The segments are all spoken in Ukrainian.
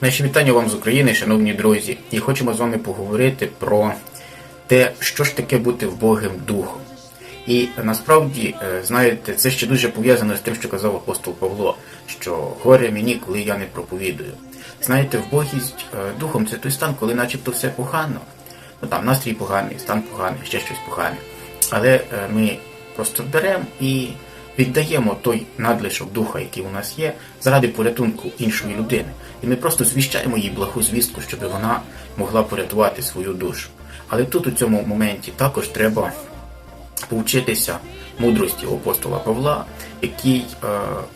Наші вітання вам з України, шановні друзі, і хочемо з вами поговорити про те, що ж таке бути вбогим духом. І насправді, е, знаєте, це ще дуже пов'язано з тим, що казав апостол Павло, що горе мені, коли я не проповідую. Знаєте, вбогість е, духом це той стан, коли начебто все погано. Ну там настрій поганий, стан поганий, ще щось погане. Але е, ми просто беремо і віддаємо той надлишок духа, який у нас є, заради порятунку іншої людини. І ми просто звіщаємо їй благу звістку, щоб вона могла порятувати свою душу. Але тут у цьому моменті також треба повчитися мудрості апостола Павла, який е,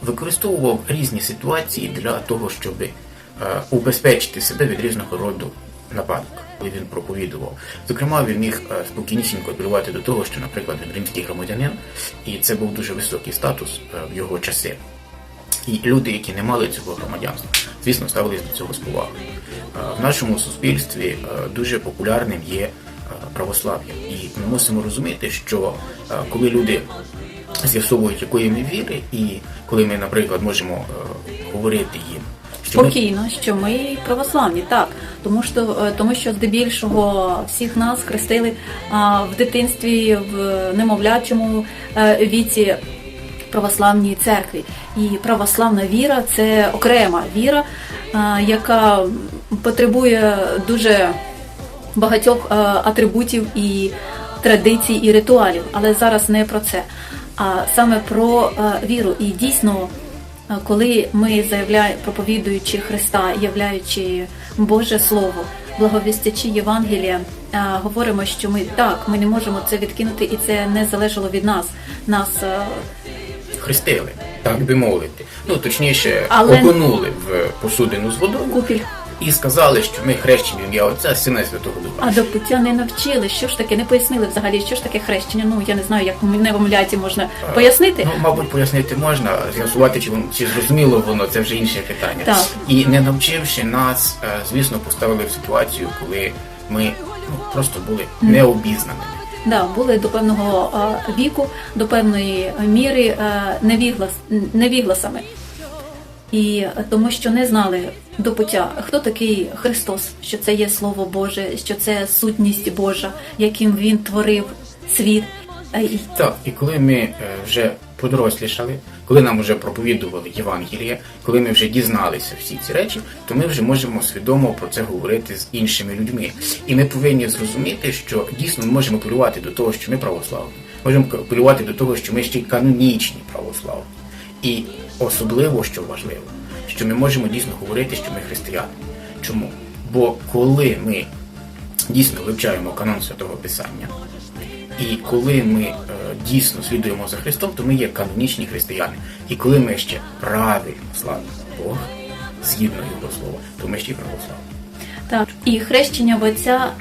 використовував різні ситуації для того, щоб е, убезпечити себе від різного роду нападок, коли він проповідував. Зокрема, він міг е, спокійнісінько апелювати до того, що, наприклад, він римський громадянин, і це був дуже високий статус е, в його часи. І люди, які не мали цього громадянства, звісно, ставились до цього з повагою. Е, В нашому суспільстві дуже популярним є православ'я. І ми мусимо розуміти, що коли люди з'ясовують, якої ми віри, і коли ми, наприклад, можемо говорити їм, Спокійно, що ми православні, так. Тому що, е, тому що здебільшого всіх нас хрестили а, в дитинстві, в немовлячому е, віці православній церкві. І православна віра це окрема віра, а, яка потребує дуже багатьох е, атрибутів і традицій і ритуалів. Але зараз не про це, а саме про е, віру. І дійсно, е, коли ми заявляємо, проповідуючи Христа, являючи Боже Слово, благовістячи Євангелія, е, говоримо, що ми так, ми не можемо це відкинути, і це не залежало від нас. Нас е, хрестили, так би мовити. Ну, точніше, Але- окунули в посудину з водою купіль. І сказали, що ми хрещені в ім'я Отця, Сина і Святого Духа. А до пуття не навчили. Що ж таке, не пояснили взагалі, що ж таке хрещення. Ну я не знаю, як не невомляті можна пояснити. Ну, мабуть, пояснити можна, з'ясувати, чи воно чи зрозуміло воно, це вже інше питання. Так. І не навчивши нас, е, звісно, поставили в ситуацію, коли ми ну, просто були необізнаними. Да, були до певного а, віку, до певної міри а, невіглас, невігласами. І тому що не знали до пуття, хто такий Христос, що це є Слово Боже, що це сутність Божа, яким Він творив світ. Е, Так, і коли ми е, вже подорослішали, коли нам вже проповідували Євангеліє, коли ми вже дізналися всі ці речі, то ми вже можемо свідомо про це говорити з іншими людьми. І ми повинні зрозуміти, що дійсно ми можемо апелювати до того, що ми православні, можемо апелювати до того, що ми ще й канонічні православні. І особливо, що важливо, що ми можемо дійсно говорити, що ми християни. Чому? Бо коли ми дійсно вивчаємо канон Святого Писання, і коли ми е, дійсно слідуємо за Христом, то ми є канонічні християни. І коли ми ще правильно славимо Бога, згідно Його слова, то ми ще й православні. Так, і хрещення в Отця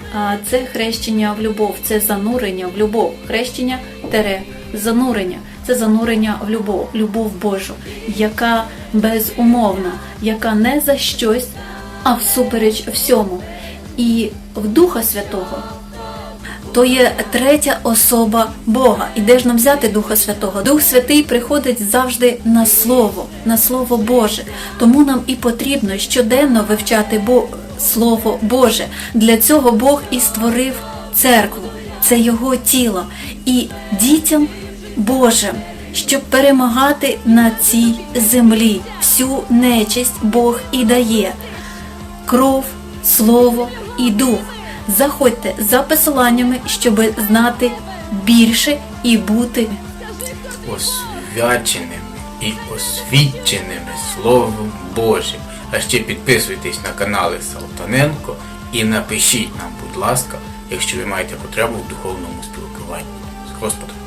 це хрещення в любов, це занурення в любов. Хрещення тере занурення. Це занурення в любов, любов Божу, яка безумовна, яка не за щось, а всупереч всьому. І в Духа Святого то є третя особа Бога. І де ж нам взяти Духа Святого? Дух Святий приходить завжди на Слово, на Слово Боже. Тому нам і потрібно щоденно вивчати Бо... Слово Боже. Для цього Бог і створив церкву, це Його тіло. І дітям Божим, щоб перемагати на цій землі всю нечисть Бог і дає кров, слово і дух. Заходьте за посиланнями, щоб знати більше і бути. Освяченим і освіченими Словом Божим. А ще підписуйтесь на канали Салтаненко і напишіть нам, будь ласка, якщо ви маєте потребу в духовному спілкуванні з Господом.